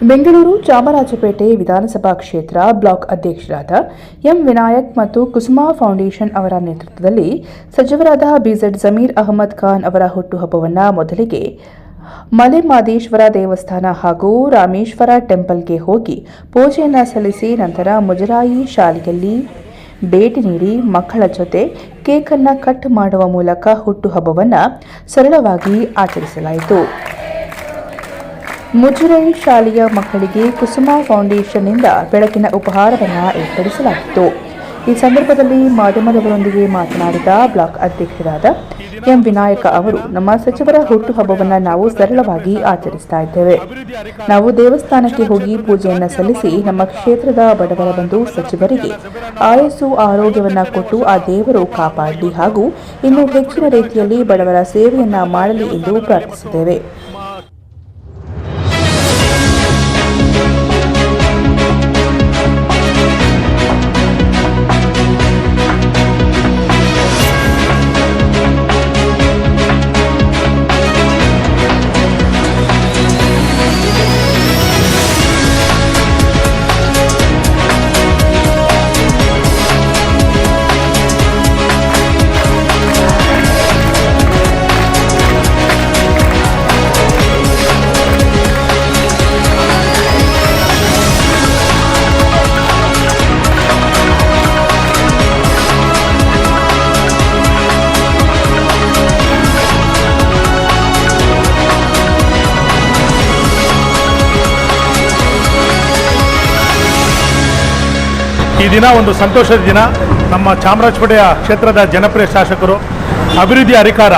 ಬೆಂಗಳೂರು ಚಾಮರಾಜಪೇಟೆ ವಿಧಾನಸಭಾ ಕ್ಷೇತ್ರ ಬ್ಲಾಕ್ ಅಧ್ಯಕ್ಷರಾದ ಎಂ ವಿನಾಯಕ್ ಮತ್ತು ಕುಸುಮಾ ಫೌಂಡೇಶನ್ ಅವರ ನೇತೃತ್ವದಲ್ಲಿ ಸಚಿವರಾದ ಬಿಜೆಡ್ ಜಮೀರ್ ಅಹಮದ್ ಖಾನ್ ಅವರ ಹುಟ್ಟುಹಬ್ಬವನ್ನು ಮೊದಲಿಗೆ ಮಲೆಮಾದೇಶ್ವರ ದೇವಸ್ಥಾನ ಹಾಗೂ ರಾಮೇಶ್ವರ ಟೆಂಪಲ್ಗೆ ಹೋಗಿ ಪೂಜೆಯನ್ನು ಸಲ್ಲಿಸಿ ನಂತರ ಮುಜರಾಯಿ ಶಾಲೆಯಲ್ಲಿ ಭೇಟಿ ನೀಡಿ ಮಕ್ಕಳ ಜೊತೆ ಕೇಕನ್ನು ಕಟ್ ಮಾಡುವ ಮೂಲಕ ಹುಟ್ಟುಹಬ್ಬವನ್ನು ಸರಳವಾಗಿ ಆಚರಿಸಲಾಯಿತು. ಮುಜರಾಯಿ ಶಾಲೆಯ ಮಕ್ಕಳಿಗೆ ಕುಸುಮ ಫೌಂಡೇಶನ್ನಿಂದ ಬೆಳಕಿನ ಉಪಹಾರವನ್ನು ಏರ್ಪಡಿಸಲಾಗಿತ್ತು. ಈ ಸಂದರ್ಭದಲ್ಲಿ ಮಾಧ್ಯಮದವರೊಂದಿಗೆ ಮಾತನಾಡಿದ ಬ್ಲಾಕ್ ಅಧ್ಯಕ್ಷರಾದ ಎಂ ವಿನಾಯಕ ಅವರು, ನಮ್ಮ ಸಚಿವರ ಹುಟ್ಟುಹಬ್ಬವನ್ನು ನಾವು ಸರಳವಾಗಿ ಆಚರಿಸ್ತಾ ಇದ್ದೇವೆ. ನಾವು ದೇವಸ್ಥಾನಕ್ಕೆ ಹೋಗಿ ಪೂಜೆಯನ್ನು ಸಲ್ಲಿಸಿ ನಮ್ಮ ಕ್ಷೇತ್ರದ ಬಡವರ ಬಂದು ಸಚಿವರಿಗೆ ಆಯಸ್ಸು ಆರೋಗ್ಯವನ್ನು ಕೊಟ್ಟು ಆ ದೇವರು ಕಾಪಾಡಲಿ ಹಾಗೂ ಇನ್ನೂ ಹೆಚ್ಚಿನ ರೀತಿಯಲ್ಲಿ ಬಡವರ ಸೇವೆಯನ್ನ ಮಾಡಲಿ ಎಂದು ಪ್ರಾರ್ಥಿಸಿದ್ದೇವೆ. ಈ ದಿನ ಒಂದು ಸಂತೋಷದ ದಿನ. ನಮ್ಮ ಚಾಮರಾಜಪೇಟೆಯ ಕ್ಷೇತ್ರದ ಜನಪ್ರಿಯ ಶಾಸಕರು, ಅಭಿವೃದ್ಧಿ ಅಧಿಕಾರ,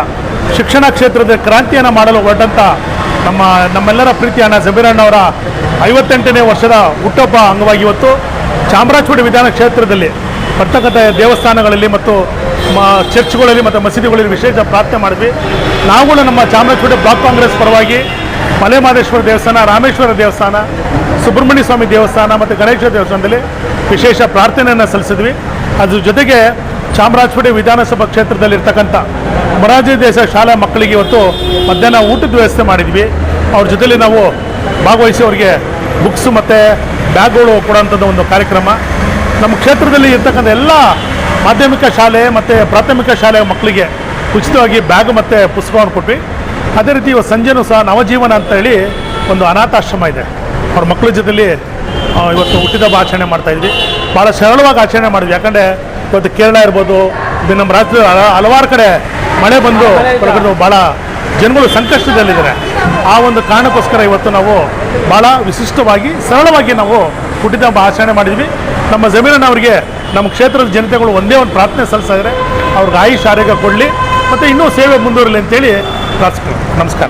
ಶಿಕ್ಷಣ ಕ್ಷೇತ್ರದ ಕ್ರಾಂತಿಯನ್ನು ಮಾಡಲು ಹೊರಟಂಥ ನಮ್ಮ, ನಮ್ಮೆಲ್ಲರ ಪ್ರೀತಿಯನ್ನ ಜಬೀರಣ್ಣವರ ಐವತ್ತೆಂಟನೇ ವರ್ಷದ ಹುಟ್ಟುಹಬ್ಬ ಅಂಗವಾಗಿ ಇವತ್ತು ಚಾಮರಾಜಪೇಟೆ ವಿಧಾನ ಕ್ಷೇತ್ರದಲ್ಲಿ ಬರ್ತಕ್ಕಂಥ ದೇವಸ್ಥಾನಗಳಲ್ಲಿ ಮತ್ತು ಚರ್ಚ್ಗಳಲ್ಲಿ ಮತ್ತು ಮಸೀದಿಗಳಲ್ಲಿ ವಿಶೇಷ ಪ್ರಾರ್ಥನೆ ಮಾಡಿದ್ವಿ. ನಾವುಗಳು ನಮ್ಮ ಚಾಮರಾಜಪೇಟೆ ಬ್ಲಾಕ್ ಕಾಂಗ್ರೆಸ್ ಪರವಾಗಿ ಮಲೆಮಹದೇಶ್ವರ ದೇವಸ್ಥಾನ, ರಾಮೇಶ್ವರ ದೇವಸ್ಥಾನ, ಸುಬ್ರಹ್ಮಣ್ಯ ಸ್ವಾಮಿ ದೇವಸ್ಥಾನ ಮತ್ತು ಗಣೇಶ ದೇವಸ್ಥಾನದಲ್ಲಿ ವಿಶೇಷ ಪ್ರಾರ್ಥನೆಯನ್ನು ಸಲ್ಲಿಸಿದ್ವಿ. ಅದ್ರ ಜೊತೆಗೆ ಚಾಮರಾಜಪೇಟೆ ವಿಧಾನಸಭಾ ಕ್ಷೇತ್ರದಲ್ಲಿರ್ತಕ್ಕಂಥ ಮೊರಾರ್ಜಿ ದೇಸಾಯಿ ಶಾಲಾ ಮಕ್ಕಳಿಗೆ ಇವತ್ತು ಮಧ್ಯಾಹ್ನ ಊಟದ ವ್ಯವಸ್ಥೆ ಮಾಡಿದ್ವಿ. ಅವ್ರ ಜೊತೆಲಿ ನಾವು ಭಾಗವಹಿಸಿ ಅವರಿಗೆ ಬುಕ್ಸ್ ಮತ್ತು ಬ್ಯಾಗ್ಗಳು ಕೊಡೋಂಥದ್ದು ಒಂದು ಕಾರ್ಯಕ್ರಮ. ನಮ್ಮ ಕ್ಷೇತ್ರದಲ್ಲಿ ಇರ್ತಕ್ಕಂಥ ಎಲ್ಲ ಮಾಧ್ಯಮಿಕ ಶಾಲೆ ಮತ್ತು ಪ್ರಾಥಮಿಕ ಶಾಲೆಯ ಮಕ್ಕಳಿಗೆ ಉಚಿತವಾಗಿ ಬ್ಯಾಗ್ ಮತ್ತು ಪುಸ್ತಕವನ್ನು ಕೊಟ್ವಿ. ಅದೇ ರೀತಿ ಇವತ್ತು ಸಂಜೆನೂ ಸಹ ನವಜೀವನ ಅಂತ ಹೇಳಿ ಒಂದು ಅನಾಥಾಶ್ರಮ ಇದೆ. ಅವ್ರ ಮಕ್ಕಳ ಜೊತೆಲಿ ಇವತ್ತು ಹುಟ್ಟಿದಬ್ಬ ಆಚರಣೆ ಮಾಡ್ತಾ ಇದ್ವಿ. ಭಾಳ ಸರಳವಾಗಿ ಆಚರಣೆ ಮಾಡಿದ್ವಿ. ಯಾಕಂದರೆ ಇವತ್ತು ಕೇರಳ ಇರ್ಬೋದು ನಮ್ಮ ರಾಜ್ಯದ ಹಲ- ಹಲವಾರು ಕಡೆ ಮಳೆ ಬಂದು ಭಾಳ ಜನಗಳು ಸಂಕಷ್ಟದಲ್ಲಿದ್ದಾರೆ. ಆ ಒಂದು ಕಾರಣಕ್ಕೋಸ್ಕರ ಇವತ್ತು ನಾವು ಭಾಳ ವಿಶಿಷ್ಟವಾಗಿ, ಸರಳವಾಗಿ ನಾವು ಹುಟ್ಟಿದಬ್ಬ ಆಚರಣೆ ಮಾಡಿದ್ವಿ. ನಮ್ಮ ಜಮೀನನ್ನು ಅವರಿಗೆ ನಮ್ಮ ಕ್ಷೇತ್ರದ ಜನತೆಗಳು ಒಂದೇ ಒಂದು ಪ್ರಾರ್ಥನೆ ಸಲ್ಲಿಸಿದ್ರೆ, ಅವ್ರಿಗೆ ಆಯುಷ್ ಆರೋಗ್ಯ ಕೊಡಲಿ, ಮತ್ತು ಇನ್ನೂ ಸೇವೆ ಮುಂದುವರಲಿ ಅಂತೇಳಿ ನಮಸ್ಕಾರ.